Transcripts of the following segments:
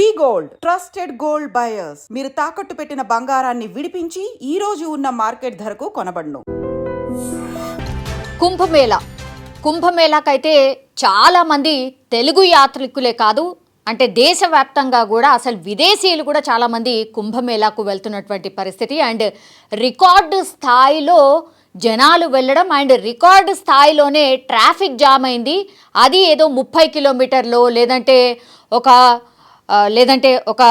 We gold trusted gold buyers. మీరు తాకట్టు పెట్టిన బంగారాన్ని విడిపించి ఈ రోజు ఉన్న మార్కెట్ ధరకు కొనబడను. కుంభమేళ. కుంభమేళకైతే చాలా మంది తెలుగు యాత్రికులే కాదు అంటే దేశవ్యాప్తంగా కూడా అసలు విదేశీయులు కూడా చాలామంది కుంభమేళాకు వెళ్తున్నటువంటి పరిస్థితి. అండ్ రికార్డు స్థాయిలో జనాలు వెళ్ళడం అండ్ రికార్డు స్థాయిలోనే ట్రాఫిక్ జామ్ అయింది. అది ఏదో ముప్పై కిలోమీటర్లో లేదంటే ఒక లేదంటే ఒక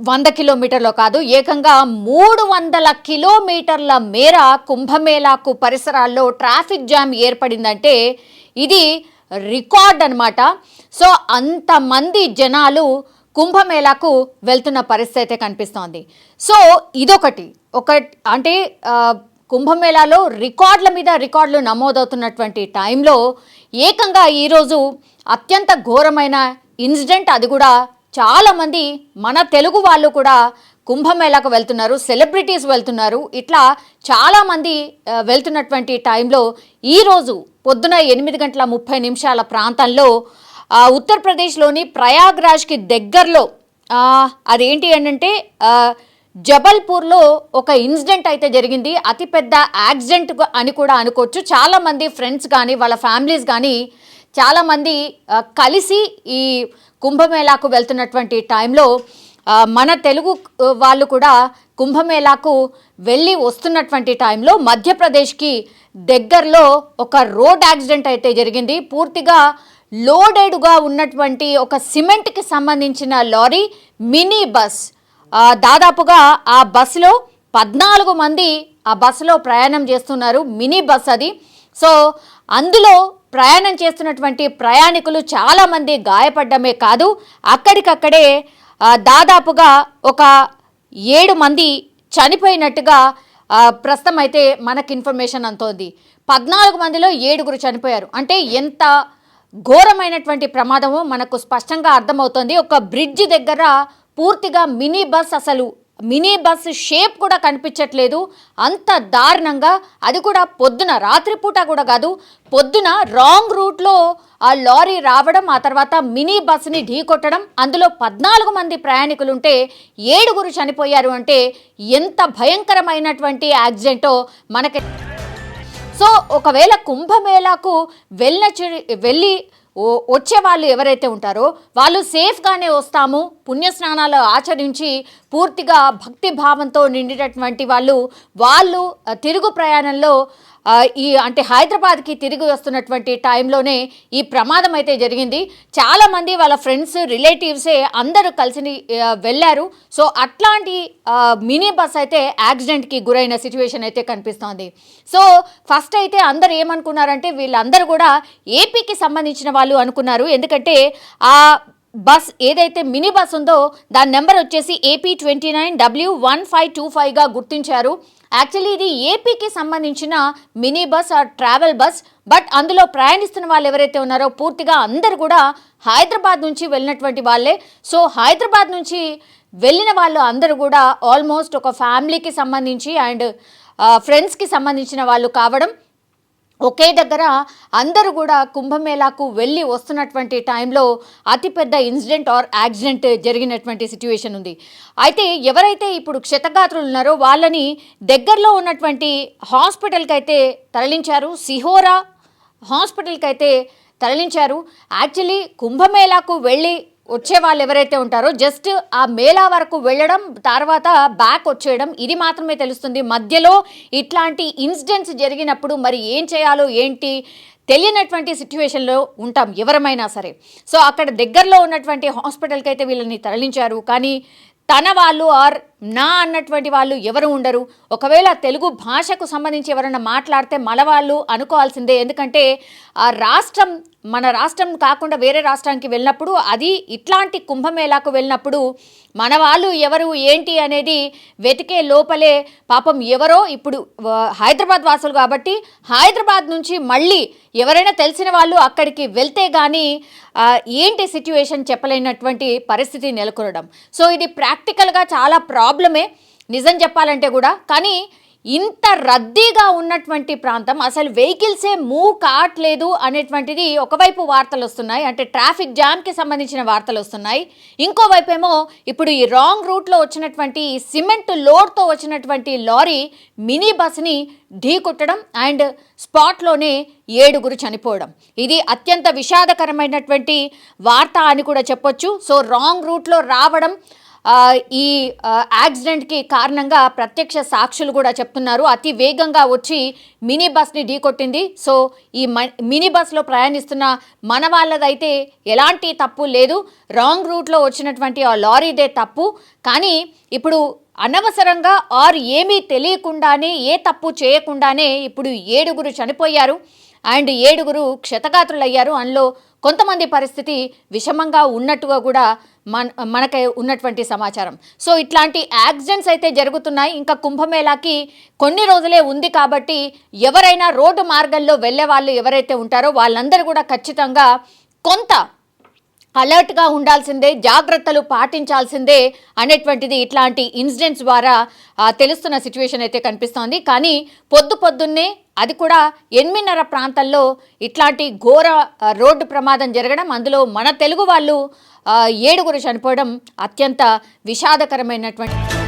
వంద కిలోమీటర్లో కాదు ఏకంగా మూడు వందల కిలోమీటర్ల మేర కుంభమేళాకు పరిసరాల్లో ట్రాఫిక్ జామ్ ఏర్పడిందంటే ఇది రికార్డ్ అనమాట సో అంతమంది జనాలు కుంభమేళాకు వెళ్తున్న పరిస్థితి అయితే కనిపిస్తోంది. సో ఇదొకటి. ఒక అంటే కుంభమేళాలో రికార్డుల మీద రికార్డులు నమోదవుతున్నటువంటి టైంలో ఏకంగా ఈరోజు అత్యంత ఘోరమైన ఇన్సిడెంట్ అది కూడా చాలామంది మన తెలుగు వాళ్ళు కూడా కుంభమేళాకు వెళ్తున్నారు సెలబ్రిటీస్ వెళ్తున్నారు. ఇట్లా చాలామంది వెళ్తున్నటువంటి టైంలో ఈరోజు పొద్దున ఎనిమిది గంటల ముప్పై నిమిషాల ప్రాంతంలో ఉత్తరప్రదేశ్లోని ప్రయాగ్రాజ్కి దగ్గరలో అదేంటి అంటే జబల్పూర్లో ఒక ఇన్సిడెంట్ అయితే జరిగింది. అతిపెద్ద యాక్సిడెంట్ అని కూడా అనుకోవచ్చు. చాలామంది ఫ్రెండ్స్ కానీ వాళ్ళ ఫ్యామిలీస్ కానీ చాలామంది కలిసి ఈ కుంభమేళాకు వెళ్తున్నటువంటి టైంలో మన తెలుగు వాళ్ళు కూడా కుంభమేళాకు వెళ్ళి వస్తున్నటువంటి టైంలో మధ్యప్రదేశ్కి దగ్గరలో ఒక రోడ్ యాక్సిడెంట్ అయితే జరిగింది. పూర్తిగా లోడెడ్గా ఉన్నటువంటి ఒక సిమెంట్కి సంబంధించిన లారీ మినీ బస్. దాదాపుగా ఆ బస్సులో పద్నాలుగు మంది ఆ బస్సులో ప్రయాణం చేస్తున్నారు. మినీ బస్ అది. సో అందులో ప్రయాణం చేస్తున్నటువంటి ప్రయాణికులు చాలామంది గాయపడ్డమే కాదు అక్కడికక్కడే దాదాపుగా ఒక ఏడు మంది చనిపోయినట్టుగా ప్రస్తుతం అయితే మనకి ఇన్ఫర్మేషన్ అంతోంది పద్నాలుగు మందిలో ఏడుగురు చనిపోయారు. అంటే ఎంత ఘోరమైనటువంటి ప్రమాదము మనకు స్పష్టంగా అర్థమవుతోంది. ఒక బ్రిడ్జ్ దగ్గర పూర్తిగా మినీ బస్ అసలు మినీ బస్ షేప్ కూడా కనిపించట్లేదు. అంత దారుణంగా. అది కూడా పొద్దున రాత్రిపూట కూడా కాదు. పొద్దున రాంగ్ రూట్లో ఆ లారీ రావడం ఆ తర్వాత మినీ బస్ని ఢీకొట్టడం అందులో పద్నాలుగు మంది ప్రయాణికులు ఉంటే ఏడుగురు చనిపోయారు అంటే ఎంత భయంకరమైనటువంటి యాక్సిడెంటో మనకి సో ఒకవేళ కుంభమేళాకు వెళ్ళిన వెళ్ళి ఓ- వచ్చే వాళ్ళు ఎవరైతే ఉంటారో వాళ్ళు సేఫ్గానే వస్తాము. పుణ్యస్నానాలు ఆచరించి పూర్తిగా భక్తి భావంతో నిండినటువంటి వాళ్ళు వాళ్ళు తిరుగు ప్రయాణంలో ఈ అంటే హైదరాబాద్కి తిరిగి వస్తున్నటువంటి టైంలోనే ఈ ప్రమాదం అయితే జరిగింది. చాలామంది వాళ్ళ ఫ్రెండ్స్ రిలేటివ్సే అందరూ కలిసి వెళ్ళారు. సో అట్లాంటి మినీ బస్ అయితే యాక్సిడెంట్కి గురైన సిచ్యువేషన్ అయితే కనిపిస్తోంది. సో ఫస్ట్ అయితే అందరు ఏమనుకున్నారంటే వీళ్ళందరూ కూడా ఏపీకి సంబంధించిన వాళ్ళు అనుకున్నారు. ఎందుకంటే ఆ బస్ ఏదైతే మినీ బస్ ఉందో దాని నెంబర్ వచ్చేసి AP twenty nine W one five two ఫైవ్గా గుర్తించారు. యాక్చువల్లీ ఇది ఏపీకి సంబంధించిన mini bus or travel bus but అందులో ప్రయాణిస్తున్న వాళ్ళు ఎవరైతే ఉన్నారో పూర్తిగా అందరు కూడా హైదరాబాద్ నుంచి వెళ్ళినటువంటి వాళ్ళే. సో హైదరాబాద్ నుంచి వెళ్ళిన వాళ్ళు అందరూ కూడా ఆల్మోస్ట్ ఒక ఫ్యామిలీకి సంబంధించి అండ్ ఫ్రెండ్స్కి సంబంధించిన వాళ్ళు కావడం ఒకే దగ్గర అందరూ కూడా కుంభమేళాకు వెళ్ళి వస్తున్నటువంటి టైంలో అతిపెద్ద ఇన్సిడెంట్ ఆర్ యాక్సిడెంట్ జరిగినటువంటి సిచ్యువేషన్ ఉంది. అయితే ఎవరైతే ఇప్పుడు క్షతగాత్రులు ఉన్నారో వాళ్ళని దగ్గరలో ఉన్నటువంటి హాస్పిటల్కి అయితే తరలించారు. సిహోరా హాస్పిటల్కి అయితే తరలించారు. యాక్చువల్లీ కుంభమేళాకు వెళ్ళి వచ్చే వాళ్ళు ఎవరైతే ఉంటారో జస్ట్ ఆ మేళా వరకు వెళ్ళడం తర్వాత బ్యాక్ వచ్చేయడం ఇది మాత్రమే తెలుస్తుంది. మధ్యలో ఇట్లాంటి ఇన్సిడెంట్స్ జరిగినప్పుడు మరి ఏం చేయాలో ఏంటి తెలియనటువంటి సిచ్యువేషన్లో ఉంటాం ఎవరమైనా సరే. సో అక్కడ దగ్గరలో ఉన్నటువంటి హాస్పిటల్కి అయితే వీళ్ళని తరలించారు. కానీ తన వాళ్ళు ఆర్ నా అన్నటువంటి వాళ్ళు ఎవరు ఉండరు. ఒకవేళ తెలుగు భాషకు సంబంధించి ఎవరైనా మాట్లాడితే మనవాళ్ళు అనుకోవాల్సిందే. ఎందుకంటే ఆ రాష్ట్రం మన రాష్ట్రం కాకుండా వేరే రాష్ట్రానికి వెళ్ళినప్పుడు అది ఇట్లాంటి కుంభమేళాకు వెళ్ళినప్పుడు మన వాళ్ళు ఎవరు ఏంటి అనేది వెతికే లోపలే పాపం ఎవరో ఇప్పుడు హైదరాబాద్ వాసులు కాబట్టి హైదరాబాద్ నుంచి మళ్ళీ ఎవరైనా తెలిసిన వాళ్ళు అక్కడికి వెళ్తే కానీ ఏంటి సిచ్యువేషన్ చెప్పలేనటువంటి పరిస్థితి నెలకొనడం. సో ఇది ప్రాక్టికల్గా చాలా ప్రాబ్లమే నిజం చెప్పాలంటే కూడా. కానీ ఇంత రద్దీగా ఉన్నటువంటి ప్రాంతం అసలు వెహికల్సే మూవ్ కావట్లేదు అనేటువంటిది ఒకవైపు వార్తలు వస్తున్నాయి. అంటే ట్రాఫిక్ జామ్కి సంబంధించిన వార్తలు వస్తున్నాయి. ఇంకోవైపు ఏమో ఇప్పుడు ఈ రాంగ్ రూట్లో వచ్చినటువంటి ఈ సిమెంట్ లోడ్తో వచ్చినటువంటి లారీ మినీ బస్ని ఢీకొట్టడం అండ్ స్పాట్లోనే ఏడుగురు చనిపోవడం. ఇది అత్యంత విషాదకరమైనటువంటి వార్త అని కూడా చెప్పొచ్చు. సో రాంగ్ రూట్లో రావడం ఈ యాక్సిడెంట్కి కారణంగా ప్రత్యక్ష సాక్షులు కూడా చెప్తున్నారు. అతి వేగంగా వచ్చి మినీ బస్ని ఢీకొట్టింది సో ఈ మ- మినీ బస్లో ప్రయాణిస్తున్న మన వాళ్ళదైతే ఎలాంటి తప్పు లేదు. రాంగ్ రూట్లో వచ్చినటువంటి ఆ లారీదే తప్పు. కానీ ఇప్పుడు అనవసరంగా ఆర్ ఏమీ తెలియకుండానే ఏ తప్పు చేయకుండానే ఇప్పుడు ఏడుగురు చనిపోయారు. అండ్ ఏడుగురు క్షతగాత్రులయ్యారు. అందులో కొంతమంది పరిస్థితి విషమంగా ఉన్నట్టుగా కూడా మన మనకి ఉన్నటువంటి సమాచారం. సో ఇట్లాంటి యాక్సిడెంట్స్ అయితే జరుగుతున్నాయి. ఇంకా కుంభమేళాకి కొన్ని రోజులే ఉంది కాబట్టి ఎవరైనా రోడ్డు మార్గంలో వెళ్ళే వాళ్ళు ఎవరైతే ఉంటారో వాళ్ళందరూ కూడా ఖచ్చితంగా కొంత అలర్ట్గా ఉండాల్సిందే జాగ్రత్తలు పాటించాల్సిందే అనేటువంటిది ఇట్లాంటి ఇన్సిడెంట్స్ ద్వారా తెలుస్తున్న సిచ్యువేషన్ అయితే కనిపిస్తోంది. కానీ పొద్దు పొద్దున్నే అది కూడా ఎనిమిదిన్నర ప్రాంతాల్లో ఇట్లాంటి ఘోర రోడ్డు ప్రమాదం జరగడం అందులో మన తెలుగు వాళ్ళు ఏడుగురు చనిపోవడం అత్యంత విషాదకరమైనటువంటి